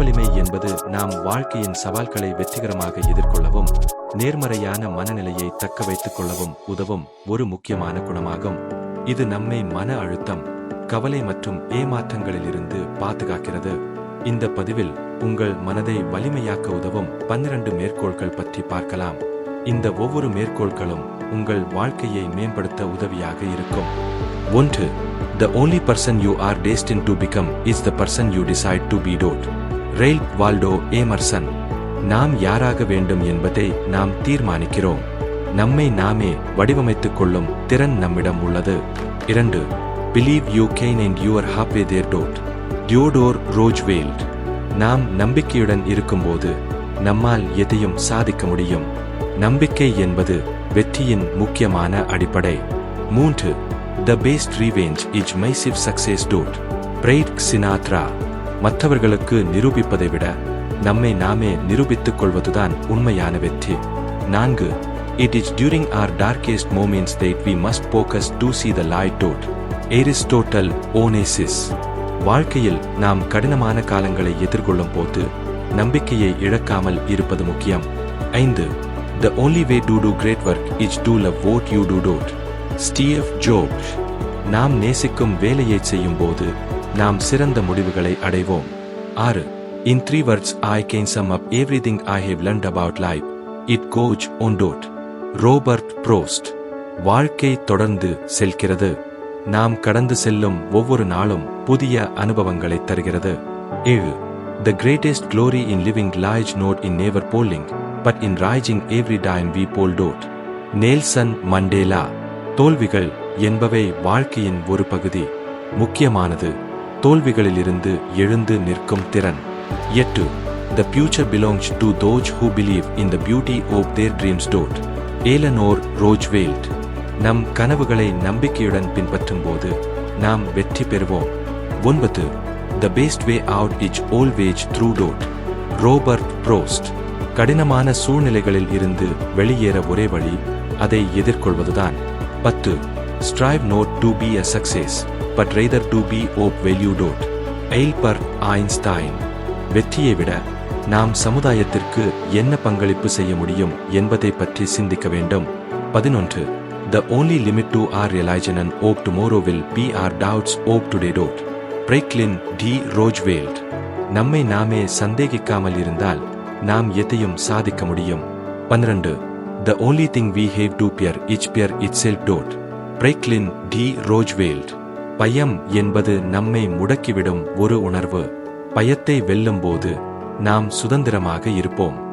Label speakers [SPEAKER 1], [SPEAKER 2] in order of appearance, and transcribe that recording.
[SPEAKER 1] மனவலிமை என்பது நாம் வாழ்க்கையின் சவால்களை வெற்றிகரமாக எதிர்கொள்ளவும் நேர்மறையான மனநிலையை தக்க வைத்துக் கொள்ளவும் உதவும் ஒரு முக்கியமான குணமாகும். இது நம்மை மன அழுத்தம் கவலை மற்றும் ஏமாற்றங்களிலிருந்து பாதுகாக்கிறது. இந்த பதிவில் உங்கள் மனதை வலிமையாக்க உதவும் பன்னிரண்டு மேற்கோள்கள் பற்றி பார்க்கலாம். இந்த ஒவ்வொரு மேற்கோள்களும் உங்கள் வாழ்க்கையை மேம்படுத்த உதவியாக இருக்கும். ஒன்று the only person you are destined to become is the person you decide to be Todd Ralph Waldo Emerson நாம் யாராக வேண்டும் என்பதை நாம் தீர்மானிக்கிறோம். நம்மை நாமே வடிவமைத்துக் கொள்ளும் திறன் நம்மிடம் உள்ளது. இரண்டு believe you can and you're halfway there Todd Theodore Roosevelt நாம் நம்பிக்கையுடன் இருக்கும்போது நம்மால் எதையும் சாதிக்க முடியும். நம்பிக்கை என்பது வெற்றியின் முக்கியமான அடிப்படை. மூன்று the best revenge is massive success Todd Frank Sinatra மற்றவர்களுக்கு நிரூபிப்பதை விட நம்மை நாமே நிரூபித்துக் கொள்வதுதான் உண்மையான வெற்றி. நான்கு it is during our darkest moments that we must focus to see the light Todd Aristotle Onassis வாழ்க்கையில் நாம் கடினமான காலங்களை எதிர்கொள்ளும் போது நம்பிக்கையை இழக்காமல் இருப்பது முக்கியம். ஐந்து the only way to do great work is to love what you do Todd Steve Jobs நாம் நேசிக்கும் வேலையை செய்யும் போது நாம் சிறந்த முடிவுகளை அடைவோம். ஆறு in three words I can sum up everything I have learned about life it goes on dot Robert Frost வாழ்க்கை தொடர்ந்து செல்கிறது. நாம் கடந்து செல்லும் ஒவ்வொரு நாளும் புதிய அனுபவங்களை தருகிறது. ஏழு the greatest glory in living lies not in never falling but in rising every time we fall dot Nelson Mandela தோல்விகள் என்பவை வாழ்க்கையின் ஒரு பகுதி. முக்கியமானது தோல்விகளிலிருந்து எழுந்து நிற்கும் திறன். எட்டு the future belongs to those who believe in the beauty of their dreams dot Eleanor Roosevelt நம் கனவுகளை நம்பிக்கையுடன் பின்பற்றும் போது நாம் வெற்றி பெறுவோம். ஒன்பது the best way out is always through dot Robert Frost கடினமான சூழ்நிலைகளில் இருந்து வெளியேற ஒரே வழி அதை எதிர்கொள்வதுதான். பத்து strive not to be a success but rather to be of value dot Albert Einstein வெற்றியை விட நாம் சமுதாயத்திற்கு என்ன பங்களிப்பு செய்ய முடியும் என்பதை பற்றி சிந்திக்க வேண்டும். பதினொன்று. The only limit to our realization and of tomorrow will be our doubts of today dot Franklin D Roosevelt நம்மை நாமே சந்தேகிக்காமல் இருந்தால் நாம் எதையும் சாதிக்க முடியும். பன்னிரண்டு. The only thing we have to fear is fear itself dot Franklin D Roosevelt பயம் என்பது நம்மை முடக்கிவிடும் ஒரு உணர்வு. பயத்தை வெல்லும் போது நாம் சுதந்திரமாக இருப்போம்.